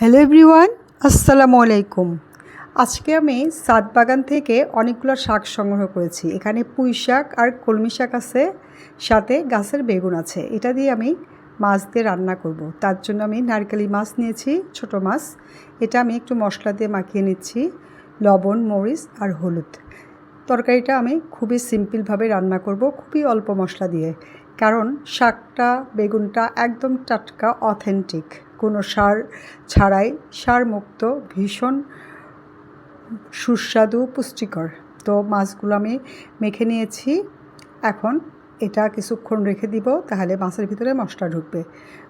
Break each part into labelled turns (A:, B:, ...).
A: Hello everyone, আসসালামু আলাইকুম। আজকে আমি সাত বাগান থেকে অনেকগুলো শাক সংগ্রহ করেছি। এখানে পুঁই শাক আর কলমি শাক আছে, সাথে গাছের বেগুন আছে। এটা দিয়ে আমি মাছ দিয়ে রান্না করব। তার জন্য আমি নারকেলি মাছ নিয়েছি, ছোট মাছ। এটা আমি একটু মশলা দিয়ে মাখিয়ে নিচ্ছি, লবণ, মরিচ আর হলুদ। তরকারিটা আমি খুবই সিম্পলভাবে রান্না করব, খুবই অল্প মশলা দিয়ে। কারণ শাকটা, বেগুনটা একদম টাটকা, অথেন্টিক। কোনো সার ছাড়াই সারমুক্ত, ভীষণ সুস্বাদু, পুষ্টিকর। তো মাছগুলো আমি মেখে নিয়েছি। এখন এটা কিছুক্ষণ রেখে দিব, তাহলে মাছের ভিতরে মশলা ঢুকবে।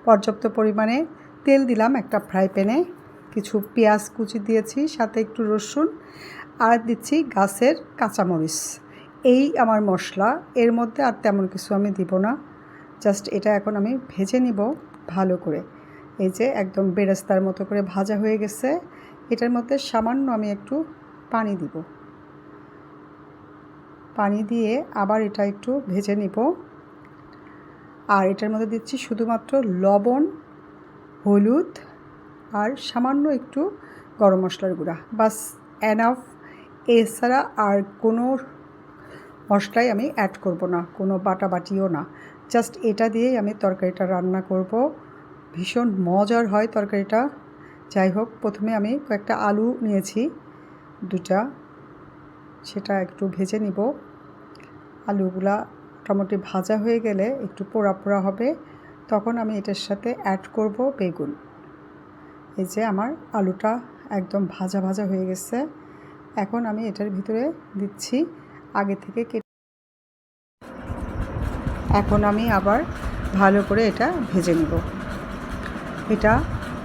A: পর্যাপ্ত পরিমাণে তেল দিলাম একটা ফ্রাই প্যানে। কিছু পেঁয়াজ কুচি দিয়েছি, সাথে একটু রসুন, আর দিচ্ছি গাছের কাঁচামরিচ। এই আমার মশলা, এর মধ্যে আর তেমন কিছু আমি দিব না। জাস্ট এটা এখন আমি ভেজে নিব ভালো করে। এই যে একদম বেরেস্তার মতো করে ভাজা হয়ে গেছে। এটার মধ্যে সামান্য আমি একটু পানি দিব। পানি দিয়ে আবার এটা একটু ভেজে নিব। আর এটার মধ্যে দিচ্ছি শুধুমাত্র লবণ, হলুদ আর সামান্য একটু গরম মশলার গুঁড়া। বাস অ্যানাফ এছাড়া আর কোনো মশলাই আমি অ্যাড করব না, কোনো বাটা বাটিও না। জাস্ট এটা দিয়েই আমি তরকারিটা রান্না করব। ভীষণ মজার হয় তরকারিটা। যাই হোক, প্রথমে আমি কয়েকটা আলু নিয়েছি, দুটা। সেটা একটু ভেজে নিব। আলুগুলা মোটামুটি ভাজা হয়ে গেলে একটু পোড়া পোড়া হবে। তখন আমি এটার সাথে অ্যাড করব বেগুন। এই যে আমার আলুটা একদম ভাজা ভাজা হয়ে গেছে। এখন আমি এটার ভিতরে দিচ্ছি আগে থেকে কেটে এখন আমি আবার ভালো করে এটা ভেজে নেব। এটা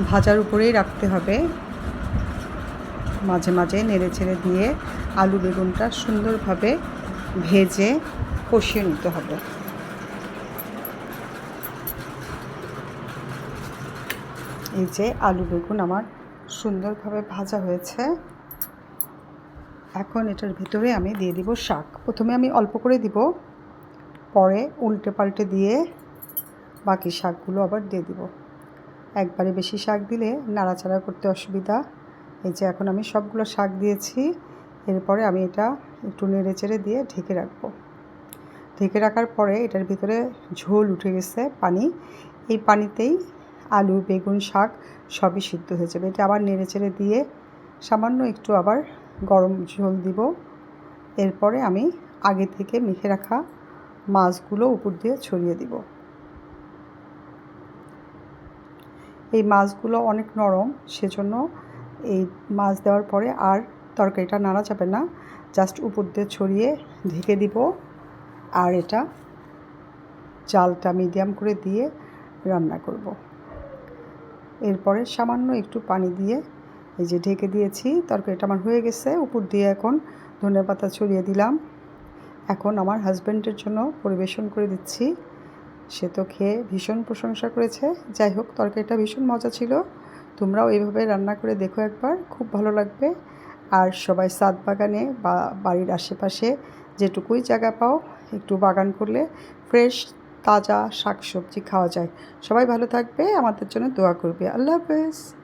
A: ভাজার উপরেই রাখতে হবে। মাঝে মাঝে নেড়ে ছেড়ে দিয়ে আলু বেগুনটা সুন্দরভাবে ভেজে কষিয়ে নিতে হবে। এই যে আলু বেগুন আমার সুন্দরভাবে ভাজা হয়েছে। এখন এটার ভিতরে আমি দিয়ে দিব শাক। প্রথমে আমি অল্প করে দিব, পরে উল্টে পাল্টে দিয়ে বাকি শাকগুলো আবার দিয়ে দিব। একবারে বেশি শাক দিলে নাড়াচাড়া করতে অসুবিধা। এই যে এখন আমি সবগুলো শাক দিয়েছি, এরপরে আমি এটা একটু নেড়ে চেড়ে দিয়ে ঢেকে রাখব। ঢেকে রাখার পরে এটার ভিতরে ঝোল উঠে গেছে, পানি। এই পানিতেই আলু, বেগুন, শাক সবই সিদ্ধ হয়ে যাবে। এটা আবার নেড়ে চেড়ে দিয়ে সামান্য একটু আবার গরম ঝোল দিব। এরপরে আমি আগে থেকে মেখে রাখা মাছগুলো উপর দিয়ে ছড়িয়ে দিব। এই মাছগুলো অনেক নরম, সেজন্য এই মাছ দেওয়ার পরে আর তরকারিটা নাড়া যাবে না। জাস্ট উপর দিয়ে ছড়িয়ে ঢেকে দিব। আর এটা চালটা মিডিয়াম করে দিয়ে রান্না করব। এরপরে সামান্য একটু পানি দিয়ে এই যে ঢেকে দিয়েছি, তরকারিটা আমার হয়ে গেছে। উপর দিয়ে এখন ধনে পাতা ছড়িয়ে দিলাম। এখন আমার হাজব্যান্ডের জন্য পরিবেশন করে দিচ্ছি। সে তো খেয়ে ভীষণ প্রশংসা করেছে। যাই হোক, তরকারিটা ভীষণ মজা ছিল। তোমরাও এইভাবে রান্না করে দেখো একবার, খুব ভালো লাগবে। আর সবাই সাদ বাগানে বা বাড়ির আশেপাশে যেটুকুই জায়গা পাও, একটু বাগান করলে ফ্রেশ, তাজা শাক সবজি খাওয়া যায়। সবাই ভালো থাকবে, আমাদের জন্য দোয়া করবে। আল্লাহ হাফেজ।